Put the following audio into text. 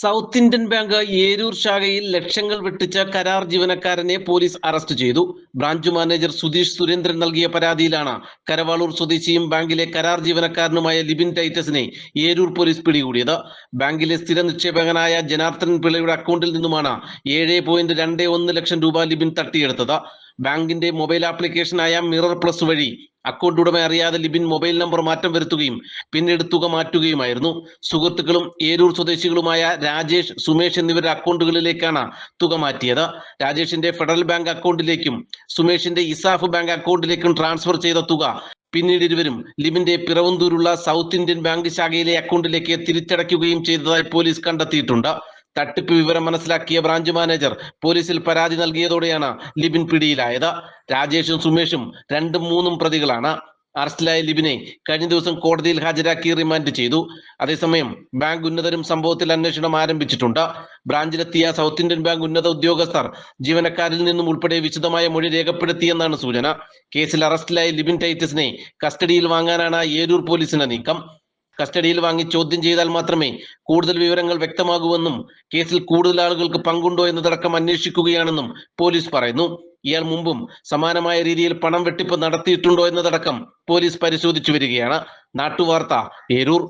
South Indian Bank Eroor ശാഖയിൽ ലക്ഷങ്ങൾ വെട്ടിച്ച കരാർ ജീവനക്കാരനെ പോലീസ് അറസ്റ്റ് ചെയ്തു. ബ്രാഞ്ച് മാനേജർ സുധീഷ് സുരേന്ദ്രൻ നൽകിയ പരാതിയിലാണ് കരവാളൂർ സ്വദേശിയും ബാങ്കിലെ കരാർ ജീവനക്കാരനുമായ ലിബിൻ ടൈറ്റസിനെ ഏരൂർ പോലീസ് പിടികൂടിയത്. ബാങ്കിലെ സ്ഥിര നിക്ഷേപകനായ ജനാർദ്ദൻ പിള്ളയുടെ അക്കൗണ്ടിൽ നിന്നുമാണ് ഏഴ് പോയിന്റ് രണ്ട് ഒന്ന് ലക്ഷം രൂപ ലിബിൻ തട്ടിയെടുത്തത്. ബാങ്കിന്റെ മൊബൈൽ ആപ്ലിക്കേഷനായ മിറർ പ്ലസ് വഴി അക്കൗണ്ട് ഉടമ അറിയാതെ ലിബിൻ മൊബൈൽ നമ്പർ മാറ്റം വരുത്തുകയും പിന്നീട് തുക മാറ്റുകയുമായിരുന്നു. സുഹൃത്തുക്കളും ഏരൂർ സ്വദേശികളുമായ രാജേഷ് സുമേഷ് എന്നിവരുടെ അക്കൗണ്ടുകളിലേക്കാണ് തുക മാറ്റിയത്. രാജേഷിന്റെ ഫെഡറൽ ബാങ്ക് അക്കൗണ്ടിലേക്കും സുമേഷിന്റെ ഇസാഫ് ബാങ്ക് അക്കൗണ്ടിലേക്കും ട്രാൻസ്ഫർ ചെയ്ത തുക പിന്നീട് ഇരുവരും ലിബിന്റെ പിറവന്തൂരുള്ള സൗത്ത് ഇന്ത്യൻ ബാങ്ക് ശാഖയിലെ അക്കൗണ്ടിലേക്ക് തിരിച്ചടയ്ക്കുകയും ചെയ്തതായി പോലീസ് കണ്ടെത്തിയിട്ടുണ്ട്. തട്ടിപ്പ് വിവരം മനസ്സിലാക്കിയ ബ്രാഞ്ച് മാനേജർ പോലീസിൽ പരാതി നൽകിയതോടെയാണ് ലിബിൻ പിടിയിലായത്. രാജേഷും സുമേഷും രണ്ടും മൂന്നും പ്രതികളാണ് അറസ്റ്റിലായ ലിബിനെ കഴിഞ്ഞ ദിവസം കോടതിയിൽ ഹാജരാക്കി റിമാൻഡ് ചെയ്തു. അതേസമയം ബാങ്ക് ഉന്നതരും സംഭവത്തിൽ അന്വേഷണം ആരംഭിച്ചിട്ടുണ്ട്. ബ്രാഞ്ചിലെത്തിയ സൗത്ത് ഇന്ത്യൻ ബാങ്ക് ഉന്നത ഉദ്യോഗസ്ഥർ ജീവനക്കാരിൽ നിന്നും ഉൾപ്പെടെ വിശദമായ മൊഴി രേഖപ്പെടുത്തിയെന്നാണ് സൂചന. കേസിൽ അറസ്റ്റിലായ ലിബിൻ ടൈറ്റസിനെ കസ്റ്റഡിയിൽ വാങ്ങാനാണ് ഏരൂർ പോലീസിന്റെ നീക്കം. കസ്റ്റഡിയിൽ വാങ്ങി ചോദ്യം ചെയ്താൽ മാത്രമേ കൂടുതൽ വിവരങ്ങൾ വ്യക്തമാകൂവെന്നും കേസിൽ കൂടുതൽ ആളുകൾക്ക് പങ്കുണ്ടോ എന്നതടക്കം അന്വേഷിക്കുകയാണെന്നും പോലീസ് പറയുന്നു. ഇയാൾ മുമ്പും സമാനമായ രീതിയിൽ പണം വെട്ടിപ്പ് നടത്തിയിട്ടുണ്ടോ എന്നതടക്കം പോലീസ് പരിശോധിച്ചു വരികയാണ്. നാട്ടുവാർത്ത ഏരൂർ.